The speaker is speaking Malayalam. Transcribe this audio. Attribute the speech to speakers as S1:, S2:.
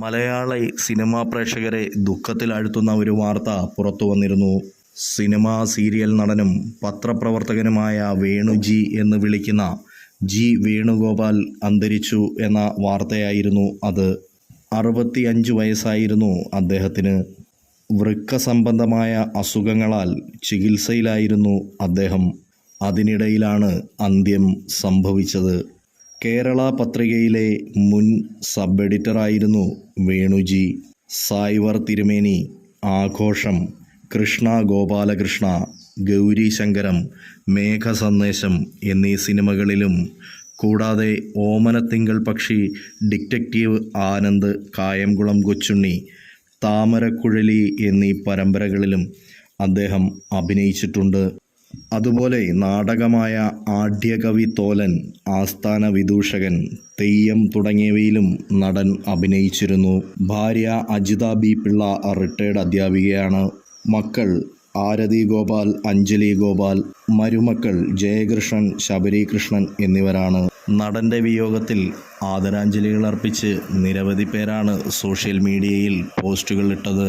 S1: മലയാള സിനിമാ പ്രേക്ഷകരെ ദുഃഖത്തിലാഴ്ത്തുന്ന ഒരു വാർത്ത പുറത്തു വന്നിരുന്നു. സിനിമാ സീരിയൽ നടനും പത്രപ്രവർത്തകനുമായ വേണുജി എന്ന് വിളിക്കുന്ന ജി വേണുഗോപാൽ അന്തരിച്ചു എന്ന വാർത്തയായിരുന്നു അത്. അറുപത്തിയഞ്ച് വയസ്സായിരുന്നു അദ്ദേഹത്തിന്. വൃക്ക സംബന്ധമായ അസുഖങ്ങളാൽ ചികിത്സയിലായിരുന്നു അദ്ദേഹം. അതിനിടയിലാണ് അന്ത്യം സംഭവിച്ചത്. കേരള പത്രികയിലെ മുൻ സബ് എഡിറ്ററായിരുന്നു വേണുജി. സായ്വർ തിരുമേനി ആഘോഷം കൃഷ്ണ ഗോപാലകൃഷ്ണ ഗൗരി മേഘസന്ദേശം മേഘ സന്ദേശം എന്നീ സിനിമകളിലും കൂടാതെ ഓമനത്തിങ്കൾ പക്ഷി ഡിറ്റക്റ്റീവ് ആനന്ദ് കായംകുളം കൊച്ചുണ്ണി താമരക്കുഴലി എന്നീ പരമ്പരകളിലും അദ്ദേഹം അഭിനയിച്ചിട്ടുണ്ട്. അതുപോലെ നാടകമായ ആഢ്യകവി തോലൻ ആസ്ഥാന വിദൂഷകൻ തെയ്യം തുടങ്ങിയവയിലും നടൻ അഭിനയിച്ചിരുന്നു. ഭാര്യ അജിത ബി പിള്ള റിട്ടയർഡ് അധ്യാപികയാണ്. മക്കൾ ആരതി ഗോപാൽ അഞ്ജലി ഗോപാൽ മരുമക്കൾ ജയകൃഷ്ണൻ ശബരികൃഷ്ണൻ എന്നിവരാണ്. നടന്റെ വിയോഗത്തിൽ ആദരാഞ്ജലികൾ അർപ്പിച്ച് നിരവധി പേരാണ് സോഷ്യൽ മീഡിയയിൽ പോസ്റ്റുകൾ ഇട്ടത്.